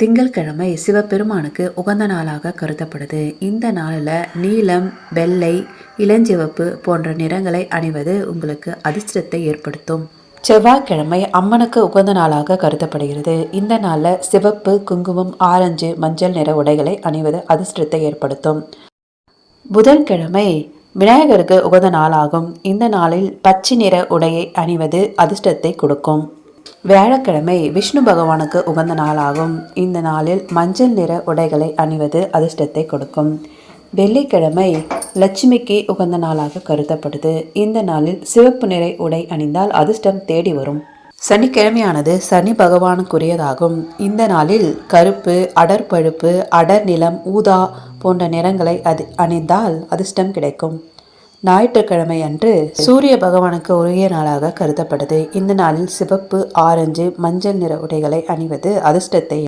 திங்கட்கிழமை சிவபெருமானுக்கு உகந்த நாளாக கருதப்படுது. இந்த நாளில் நீலம் வெள்ளை இளஞ்சிவப்பு போன்ற நிறங்களை அணிவது உங்களுக்கு அதிர்ஷ்டத்தை ஏற்படுத்தும். செவ்வாய்க்கிழமை அம்மனுக்கு உகந்த நாளாக கருதப்படுகிறது. இந்த நாளில் சிவப்பு குங்குமம் ஆரஞ்சு மஞ்சள் நிற உடைகளை அணிவது அதிர்ஷ்டத்தை ஏற்படுத்தும். புதன்கிழமை விநாயகருக்கு உகந்த நாளாகும். இந்த நாளில் பச்சை நிற உடையை அணிவது அதிர்ஷ்டத்தை கொடுக்கும். வியாழக்கிழமை விஷ்ணு பகவானுக்கு உகந்த நாளாகும். இந்த நாளில் மஞ்சள் நிற உடைகளை அணிவது அதிர்ஷ்டத்தை கொடுக்கும். வெள்ளிக்கிழமை லட்சுமிக்கு உகந்த நாளாக கருதப்படுது. இந்த நாளில் சிவப்பு நிற உடை அணிந்தால் அதிர்ஷ்டம் தேடி வரும். சனிக்கிழமையானது சனி பகவானுக்குரியதாகும். இந்த நாளில் கருப்பு அடற்பழுப்பு அடர் நிலம் ஊதா போன்ற நிறங்களை அது அணிந்தால் அதிர்ஷ்டம் கிடைக்கும். ஞாயிற்றுக்கிழமை அன்று சூரிய பகவானுக்கு உரிய நாளாக கருதப்படுது. இந்த நாளில் சிவப்பு ஆரஞ்சு மஞ்சள் நிற உடைகளை அணிவது அதிர்ஷ்டத்தை